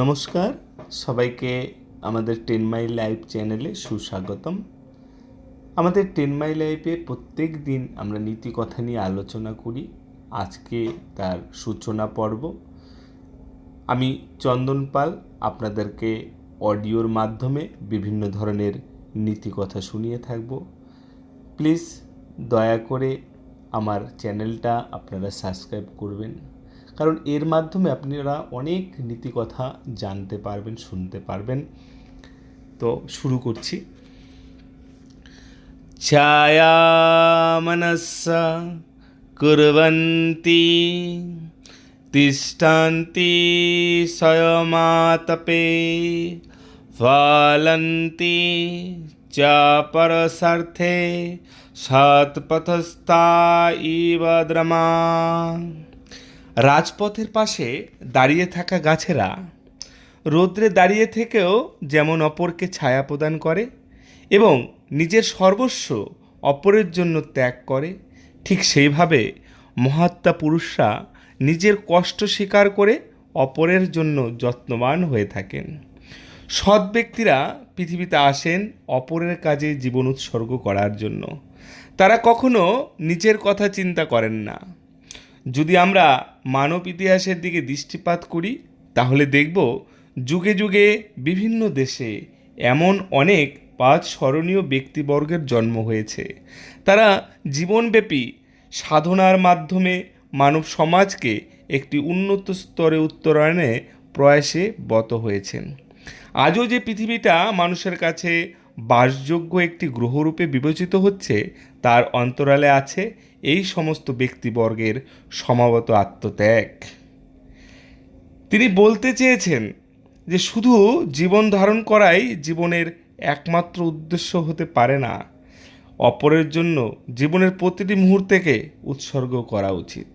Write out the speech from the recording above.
নমস্কার। সবাইকে আমাদের টেন মাই লাইফ চ্যানেলে সুস্বাগতম। আমাদের টেন মাই লাইফে প্রত্যেক দিন আমরা নীতি কথা নিয়ে আলোচনা করি। আজকে তার সূচনা পর্ব। আমি চন্দন পাল, আপনাদেরকে অডিওর মাধ্যমে বিভিন্ন ধরনের নীতি কথা শুনিয়ে থাকব। প্লিজ দয়া করে আমার চ্যানেলটা আপনারা সাবস্ক্রাইব করবেন। কারণ এর মাধ্যমে আপনারা অনেক নীতিকথা জানতে পারবেন, শুনতে পারবেন। তো শুরু করছি। ছায়া মনস্সা কুর্বন্তি তিষ্ঠান্তি স্বয়মাতপে ফলন্তি চ পরসার্থে সৎপথস্থা ইব দ্রমা। রাজপথের পাশে দাঁড়িয়ে থাকা গাছেরা রৌদ্রে দাঁড়িয়ে থেকেও যেমন অপরকে ছায়া প্রদান করে এবং নিজের সর্বস্ব অপরের জন্য ত্যাগ করে, ঠিক সেইভাবে মহাত্মা পুরুষরা নিজের কষ্ট স্বীকার করে অপরের জন্য যত্নবান হয়ে থাকেন। সৎ ব্যক্তিরা পৃথিবীতে আসেন অপরের কাজে জীবন উৎসর্গ করার জন্য। তারা কখনো নিজের কথা চিন্তা করেন না। যদি আমরা মানব ইতিহাসের দিকে দৃষ্টিপাত করি, তাহলে দেখব যুগে যুগে বিভিন্ন দেশে এমন অনেক পাঁচ স্মরণীয় ব্যক্তিবর্গের জন্ম হয়েছে। তারা জীবনব্যাপী সাধনার মাধ্যমে মানব সমাজকে একটি উন্নত স্তরে উত্তরায়ণে প্রয়াসে বত হয়েছেন। আজও যে পৃথিবীটা মানুষের কাছে বাসযোগ্য একটি গ্রহরূপে বিবেচিত হচ্ছে, তার অন্তরালে আছে এই সমস্ত ব্যক্তিবর্গের সমাবত আত্মত্যাগ। তিনি বলতে চেয়েছেন যে শুধু জীবন ধারণ করাই জীবনের একমাত্র উদ্দেশ্য হতে পারে না, অপরের জন্য জীবনের প্রতিটি মুহূর্তকে উৎসর্গ করা উচিত।